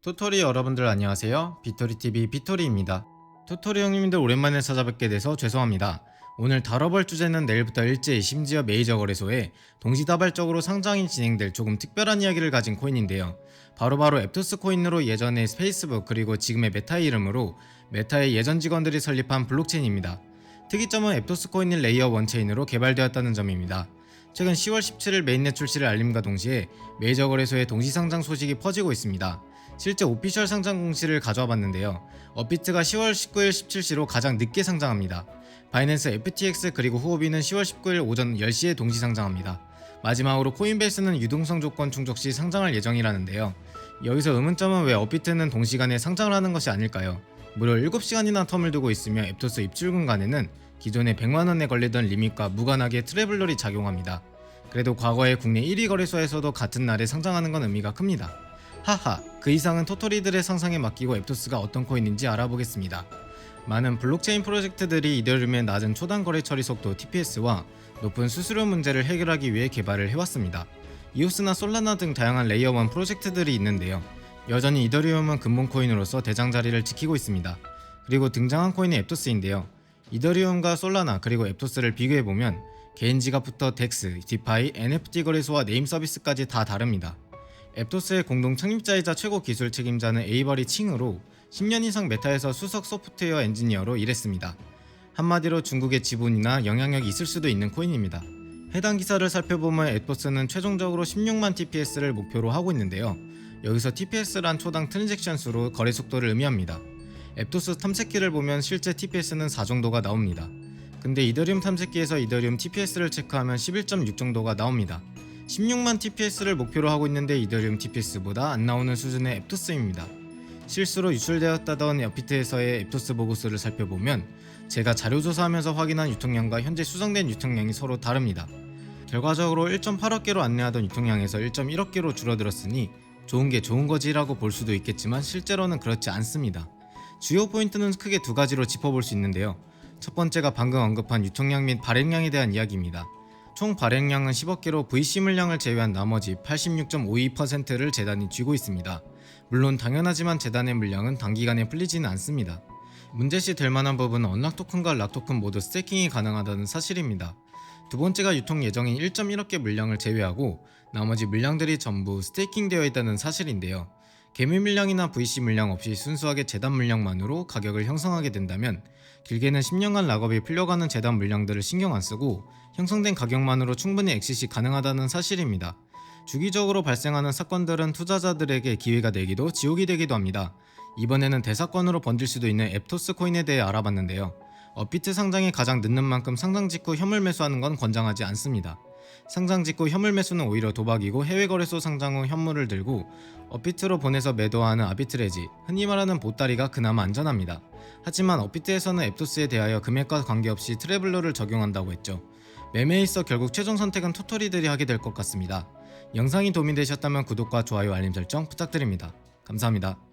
토토리 여러분들 안녕하세요. 비토리TV 비토리입니다. 토토리 형님들 오랜만에 찾아뵙게 돼서 죄송합니다. 오늘 다뤄볼 주제는 내일부터 일제히 심지어 메이저 거래소에 동시다발적으로 상장이 진행될 조금 특별한 이야기를 가진 코인인데요. 바로바로 앱토스 코인으로 예전에 페이스북 그리고 지금의 메타의 이름으로 메타의 예전 직원들이 설립한 블록체인입니다. 특이점은 앱토스 코인은 레이어 원체인으로 개발되었다는 점입니다. 최근 10월 17일 메인넷 출시를 알림과 동시에 메이저 거래소의 동시 상장 소식이 퍼지고 있습니다. 실제 오피셜 상장 공시를 가져와 봤는데요. 업비트가 10월 19일 17시로 가장 늦게 상장합니다. 바이낸스 FTX 그리고 후오비는 10월 19일 오전 10시에 동시 상장합니다. 마지막으로 코인베이스는 유동성 조건 충족 시 상장할 예정이라는데요. 여기서 의문점은 왜 업비트는 동시간에 상장을 하는 것이 아닐까요? 무려 7시간이나 텀을 두고 있으며 앱토스 입출 공간에는 기존에 100만원에 걸리던 리밋과 무관하게 트래블러리 작용합니다. 그래도 과거에 국내 1위 거래소에서도 같은 날에 상장하는 건 의미가 큽니다. 하하, 그 이상은 토토리들의 상상에 맡기고 앱토스가 어떤 코인인지 알아보겠습니다. 많은 블록체인 프로젝트들이 이더리움의 낮은 초단 거래 처리 속도 TPS와 높은 수수료 문제를 해결하기 위해 개발을 해왔습니다. 이오스나 솔라나 등 다양한 레이어 1 프로젝트들이 있는데요. 여전히 이더리움은 근본 코인으로서 대장 자리를 지키고 있습니다. 그리고 등장한 코인이 앱토스인데요. 이더리움과 솔라나 그리고 앱토스를 비교해 보면 개인 지갑부터 덱스, 디파이, NFT 거래소와 네임 서비스까지 다 다릅니다. 앱토스의 공동 창립자이자 최고 기술 책임자는 에이버리 칭으로 10년 이상 메타에서 수석 소프트웨어 엔지니어로 일했습니다. 한마디로 중국의 지분이나 영향력이 있을 수도 있는 코인입니다. 해당 기사를 살펴보면 앱토스는 최종적으로 16만 TPS를 목표로 하고 있는데요. 여기서 TPS란 초당 트랜잭션 수로 거래 속도를 의미합니다. 앱토스 탐색기를 보면 실제 TPS는 4 정도가 나옵니다. 근데 이더리움 탐색기에서 이더리움 TPS를 체크하면 11.6 정도가 나옵니다. 16만 TPS를 목표로 하고 있는데 이더리움 TPS보다 안 나오는 수준의 앱토스입니다. 실수로 유출되었다던 업비트에서의 앱토스 보고서를 살펴보면 제가 자료 조사하면서 확인한 유통량과 현재 수정된 유통량이 서로 다릅니다. 결과적으로 1.8억 개로 안내하던 유통량에서 1.1억 개로 줄어들었으니 좋은 게 좋은 거지라고 볼 수도 있겠지만 실제로는 그렇지 않습니다. 주요 포인트는 크게 두 가지로 짚어볼 수 있는데요. 첫 번째가 방금 언급한 유통량 및 발행량에 대한 이야기입니다. 총 발행량은 10억 개로 VC 물량을 제외한 나머지 86.52%를 재단이 쥐고 있습니다. 물론 당연하지만 재단의 물량은 단기간에 풀리지는 않습니다. 문제시 될 만한 부분은 언락 토큰과 락 토큰 모두 스테이킹이 가능하다는 사실입니다. 두 번째가 유통 예정인 1.1억 개 물량을 제외하고 나머지 물량들이 전부 스테이킹 되어 있다는 사실인데요. 개미 물량이나 VC 물량 없이 순수하게 재단 물량만으로 가격을 형성하게 된다면 길게는 10년간 락업이 풀려가는 재단 물량들을 신경 안 쓰고 형성된 가격만으로 충분히 엑시시 가능하다는 사실입니다. 주기적으로 발생하는 사건들은 투자자들에게 기회가 되기도 지옥이 되기도 합니다. 이번에는 대사건으로 번질 수도 있는 앱토스 코인에 대해 알아봤는데요. 업비트 상장이 가장 늦는 만큼 상장 직후 현물 매수하는 건 권장하지 않습니다. 상장 직후 현물 매수는 오히려 도박이고 해외 거래소 상장 후 현물을 들고 업비트로 보내서 매도하는 아비트레지, 흔히 말하는 보따리가 그나마 안전합니다. 하지만 업비트에서는 앱토스에 대하여 금액과 관계없이 트래블러를 적용한다고 했죠. 매매에 있어 결국 최종 선택은 토토리들이 하게 될 것 같습니다. 영상이 도움이 되셨다면 구독과 좋아요 알림 설정 부탁드립니다. 감사합니다.